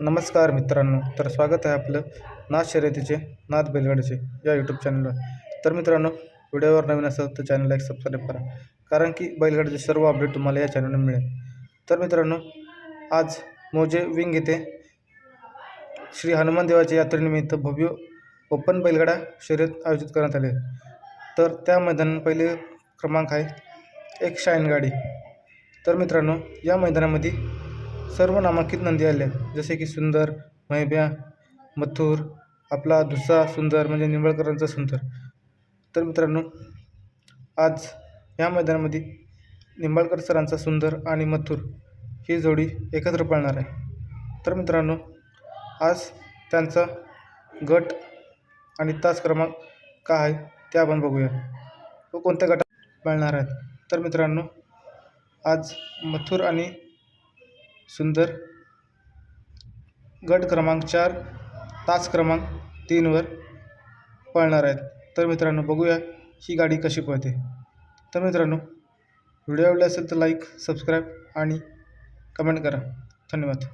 नमस्कार मित्रांनो तर स्वागत आहे आपलं नाथ शर्यतीचे नाथ बैलगाडीचे या यूट्यूब चॅनलवर तर मित्रांनो व्हिडिओवर नवीन असेल तर चॅनलला एक सबस्क्राईब करा कारण की बैलगाडीचे सर्व अपडेट तुम्हाला या चॅनलवर मिळेल. तर मित्रांनो आज मोजे विंग येथे श्री हनुमान देवाच्या यात्रेनिमित्त भव्य ओपन बैलगाडा शर्यत आयोजित करण्यात आले तर त्या मैदानात पहिले क्रमांक आहे एक शाईन गाडी. तर मित्रांनो या मैदानामध्ये सर्व नामांकित नंदी आले. आहेत जसे की सुंदर मैब्या मथुर आपला दुसरा सुंदर म्हणजे निंबळकरांचा सुंदर. तर मित्रांनो आज या मैदानामध्ये निंबाळकर सरांचा सुंदर आणि मथुर ही जोडी एकत्र पळणार आहे. तर मित्रांनो आज त्यांचा गट आणि तास क्रमांक काय आहे ते आपण बघूया. व कोणत्या गटात पाळणार आहेत. तर मित्रांनो आज मथुर आणि सुंदर. गट क्रमांक चार तास क्रमांक तीनवर पळणार आहेत. तर मित्रांनो बघूया ही गाडी कशी पळते. तर मित्रांनो व्हिडिओ आवडला असेल तर लाईक सबस्क्राईब आणि कमेंट करा. धन्यवाद.